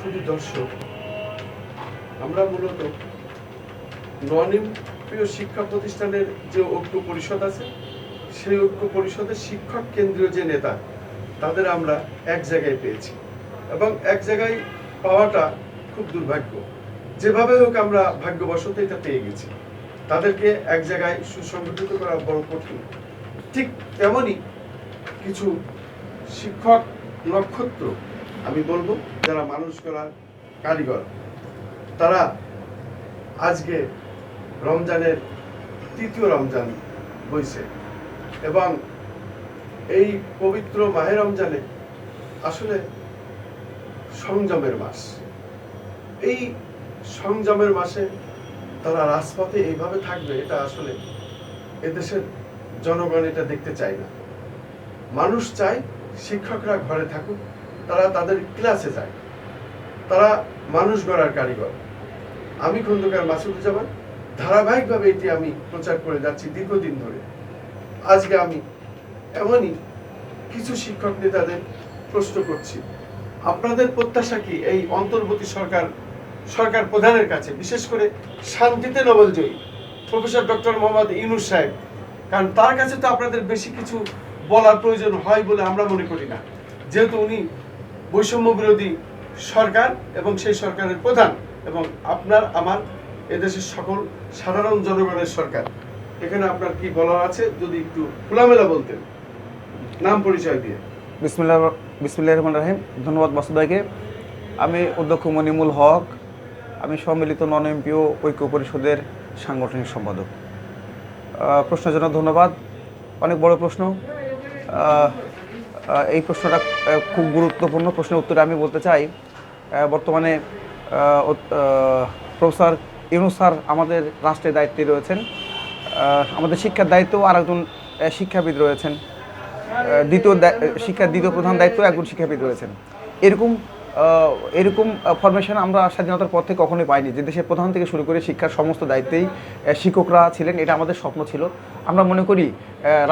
শুধু দর্শক। আমরা মূলত নন শিক্ষা প্রতিষ্ঠানের যে ঐক্য পরিষদ আছে, সেই ঐক্য পরিষদের শিক্ষক কেন্দ্রীয় যে নেতা, তাদের আমরা এক জায়গায় পেয়েছি। এবং এক জায়গায় পাওয়াটা খুব দুর্ভাগ্য। যেভাবে হোক আমরা ভাগ্যবশত এটা পেয়ে গেছি। তাদেরকে এক জায়গায় সুসংগঠিত করা বড় কঠিন। ঠিক তেমনই কিছু শিক্ষক নক্ষত্র আমি বলব, যারা মানুষ করার কারিগর, তারা আজকে রমজানের তৃতীয় রমজান বইছে এবং এই পবিত্র মাহে রমজানে আসলে সংযমের মাস। এই সংযমের মাসে তারা রাজপথে এইভাবে থাকবে, এটা আসলে এদেশের জনগণ এটা দেখতে চায় না। মানুষ চায় শিক্ষকরা ঘরে থাকুক তারা তাদের ক্লাসে যায়। তারা মানুষ গড়ার কারিগর। আমি খন্দকার মাসুদুজ্জামান, ধারাবাহিকভাবে এটি আমি প্রচার করে যাচ্ছি দীর্ঘদিন ধরে। আজকে আমি এমনই কিছু শিক্ষক নেতাদের প্রশ্ন করছি। আপনাদের প্রত্যাশা কি এই অন্তর্বর্তী সরকার সরকার প্রধানের কাছে? বিশেষ করে শান্তিতে নোবেলজয়ী প্রফেসর ডক্টর মোহাম্মদ ইনুস সাহেব। কারণ তার কাছে তো আপনাদের বেশি কিছু বলার প্রয়োজন হয় বলে আমরা মনে করি না। যেহেতু উনি বৈষম্য বিরোধী সরকার এবং সেই সরকারের প্রধান এবং আপনার, আমার, এদেশের সকল সাধারণ জনগণের সরকার। এখানে আপনার কি বলার আছে? যদি একটু খোলামেলা বলতেন। নাম পরিচয় দিয়ে। বিসমিল্লাহ বিসমিল্লাহ রহমান রাহিম। ধন্যবাদ মাসুদ ভাইকে। আমি অধ্যক্ষ মনিমুল হক। আমি সম্মিলিত নন এমপিও ঐক্য পরিষদের সাংগঠনিক সম্পাদক। প্রশ্নের জন্য ধন্যবাদ। অনেক বড় প্রশ্ন। এই প্রশ্নটা খুব গুরুত্বপূর্ণ প্রশ্নের উত্তরে আমি বলতে চাই। বর্তমানে প্রফেসর ইউনুস স্যার আমাদের রাষ্ট্রের দায়িত্বে রয়েছেন। আমাদের শিক্ষার দায়িত্ব আর একজন শিক্ষাবিদ রয়েছেন। দ্বিতীয় শিক্ষার দ্বিতীয় প্রধান দায়িত্ব একজন শিক্ষাবিদ রয়েছেন। এরকম এরকম ফরমেশন আমরা স্বাধীনতার পর থেকে কখনোই পাইনি। যে দেশের প্রধান থেকে শুরু করে শিক্ষার সমস্ত দায়িত্বেই শিক্ষকরা ছিলেন, এটা আমাদের স্বপ্ন ছিল। আমরা মনে করি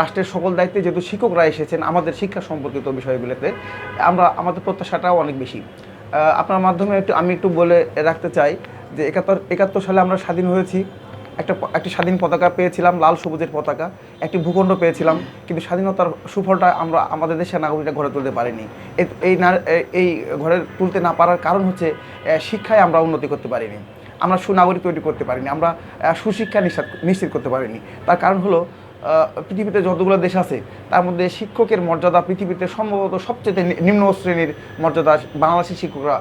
রাষ্ট্রের সকল দায়িত্বে যেহেতু শিক্ষকরা এসেছেন, আমাদের শিক্ষা সম্পর্কিত বিষয়গুলোতে আমরা, আমাদের প্রত্যাশাটাও অনেক বেশি। আপনার মাধ্যমে একটু, আমি একটু বলে রাখতে চাই যে একাত্তর একাত্তর সালে আমরা স্বাধীন হয়েছি। একটা একটি স্বাধীন পতাকা পেয়েছিলাম, লাল সবুজের পতাকা। একটি ভূখণ্ড পেয়েছিলাম, কিন্তু স্বাধীনতার সুফলটা আমরা আমাদের দেশের নাগরিকরা ঘরে তুলতে পারিনি। এই না এই ঘরে তুলতে না পারার কারণ হচ্ছে শিক্ষায় আমরা উন্নতি করতে পারিনি। আমরা সুনাগরিক তৈরি করতে পারিনি, আমরা সুশিক্ষা নিশ্চিত করতে পারিনি। তার কারণ হলো পৃথিবীতে যতগুলো দেশ আছে, তার মধ্যে শিক্ষকের মর্যাদা পৃথিবীতে সম্ভবত সবচেয়ে নিম্ন শ্রেণির মর্যাদা বাংলাদেশের শিক্ষকরা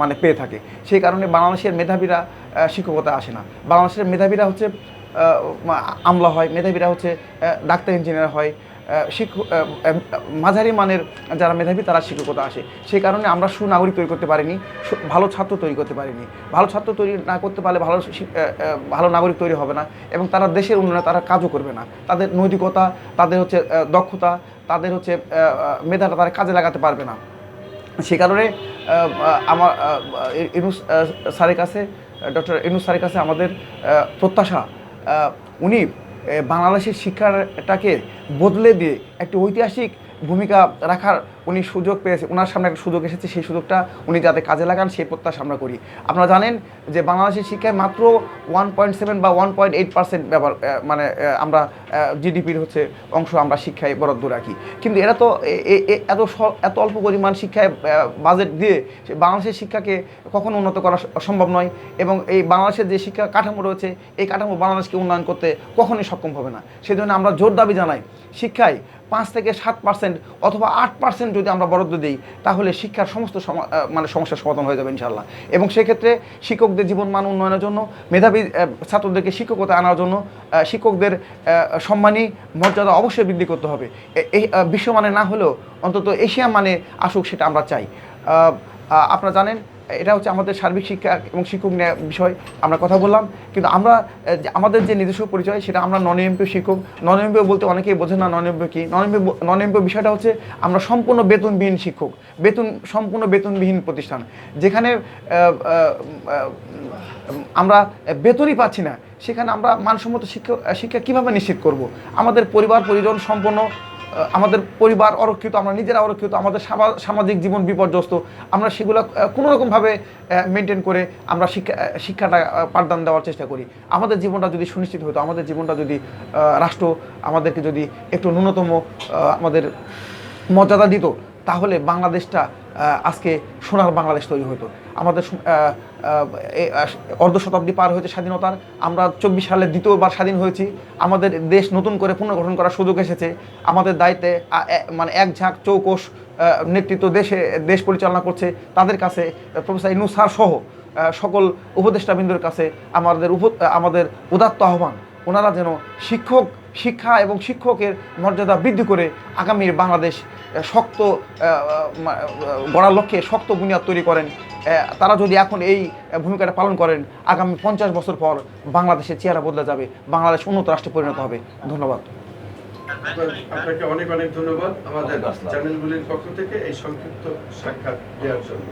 মানে পেয়ে থাকে। সেই কারণে বাংলাদেশের মেধাবীরা শিক্ষকতা আসে না। বাংলাদেশের মেধাবীরা হচ্ছে আমলা হয়, মেধাবীরা হচ্ছে ডাক্তার, ইঞ্জিনিয়ার হয় শিক্ষক মাঝারি মানের যারা মেধাবী তারা শিক্ষকতা আসে। সেই কারণে আমরা সুনাগরিক তৈরি করতে পারিনি ভালো ছাত্র তৈরি করতে পারিনি। ভালো ছাত্র তৈরি না করতে পারলে ভালো ভালো নাগরিক তৈরি হবে না এবং তারা দেশের উন্নয়নে তারা কাজও করবে না। তাদের নৈতিকতা তাদের হচ্ছে দক্ষতা তাদের হচ্ছে মেধাটা তারা কাজে লাগাতে পারবে না। সে কারণে আমার ইনুস আহ, স্যারের কাছে ডক্টর ইনুস স্যারের কাছে আমাদের প্রত্যাশা উনি বাংলাদেশের শিক্ষাটাকে বদলে দিয়ে একটি ঐতিহাসিক ভূমিকা রাখার উনি সুযোগ পেয়েছে ওনার সামনে একটা সুযোগ এসেছে, সেই সুযোগটা উনি যাতে কাজে লাগান, সেই প্রত্যাশা আমরা করি। আপনারা জানেন যে বাংলাদেশের শিক্ষায় মাত্র ওয়ান পয়েন্ট সেভেন বা ওয়ান পয়েন্ট এইট পার্সেন্ট ব্যবহার মানে আমরা জিডিপির হচ্ছে অংশ আমরা শিক্ষায় বরাদ্দ রাখি। কিন্তু এরা তো এত এত অল্প পরিমাণ শিক্ষায় বাজেট দিয়ে বাংলাদেশের শিক্ষাকে কখনো উন্নত করা সম্ভব নয় এবং এই বাংলাদেশের যে শিক্ষা কাঠামো রয়েছে, এই কাঠামো বাংলাদেশকে উন্নয়ন করতে কখনোই সক্ষম হবে না। সেই জন্য আমরা জোর দাবি জানাই, শিক্ষায় পাঁচ থেকে সাত পার্সেন্ট অথবা আট পার্সেন্ট যদি আমরা বরাদ্দ দিই, তাহলে শিক্ষার সমস্ত সমা- মানে সমস্যার সমাধান হয়ে যাবে ইনশাল্লাহ এবং সেক্ষেত্রে শিক্ষকদের জীবন মান উন্নয়নের জন্য, মেধাবী ছাত্রদেরকে শিক্ষকতা আনার জন্য শিক্ষকদের সম্মানী মর্যাদা অবশ্যই বৃদ্ধি করতে হবে। এই বিশ্ব বিশ্বমানে না হলেও অন্তত এশিয়া মানে আসুক সেটা আমরা চাই। আপনারা জানেন এটা হচ্ছে আমাদের সার্বিক শিক্ষা এবং শিক্ষক বিষয়, আমরা কথা বললাম। কিন্তু আমরা আমাদের যে নিজস্ব পরিচয়, সেটা আমরা নন এমপি শিক্ষক নন এমপি বলতে অনেকেই বোঝে না নন এমপি কি। নন এমপি নন এমপি বিষয়টা হচ্ছে আমরা সম্পূর্ণ বেতনবিহীন শিক্ষক, বেতন, সম্পূর্ণ বেতনবিহীন প্রতিষ্ঠান। যেখানে আমরা বেতনই পাচ্ছি না, সেখানে আমরা মানসম্মত শিক্ষা শিক্ষা কীভাবে নিশ্চিত করব? আমাদের পরিবার, পরিজন সম্পন্ন আমাদের পরিবার অরক্ষিত, আমরা নিজেরা অরক্ষিত, আমাদের সামাজিক জীবন বিপর্যস্ত, আমরা সেগুলো কোনো রকমভাবে মেনটেন করে আমরা শিক্ষা শিক্ষাটা পাঠদান দেওয়ার চেষ্টা করি। আমাদের জীবনটা যদি সুনিশ্চিত হতো, আমাদের জীবনটা যদি রাষ্ট্র আমাদেরকে যদি একটু ন্যূনতম আমাদের মর্যাদা দিত, তাহলে বাংলাদেশটা আজকে সোনার বাংলাদেশ তৈরি হতো আমাদের অর্ধ শতাব্দী পার হয়েছে স্বাধীনতার। আমরা চব্বিশ সালে দ্বিতীয়বার স্বাধীন হয়েছি। আমাদের দেশ নতুন করে পুনর্গঠন করার সুযোগ এসেছে। আমাদের দায়িত্বে মানে এক ঝাঁক চৌকোষ নেতৃত্ব দেশে, দেশ পরিচালনা করছে তাদের কাছে প্রফেসর ইনু স্যার সহ সকল উপদেষ্টাবৃন্দের কাছে আমাদের উপ আমাদের উদাত্ত আহ্বান। ওনারা যেন শিক্ষক, শিক্ষা এবং শিক্ষকের মর্যাদা বৃদ্ধি করে আগামীর বাংলাদেশ শক্ত গড়ার লক্ষ্যে শক্ত বুনিয়াদ তৈরি করেন। তারা যদি এখন এই ভূমিকাটা পালন করেন আগামী পঞ্চাশ বছর পর বাংলাদেশের চেহারা বদলে যাবে বাংলাদেশ উন্নত রাষ্ট্রে পরিণত হবে। ধন্যবাদ। আপনাকে অনেক অনেক ধন্যবাদ আমাদের চ্যানেলগুলির পক্ষ থেকে এই সংক্ষিপ্ত সাক্ষাৎ দেওয়ার জন্য।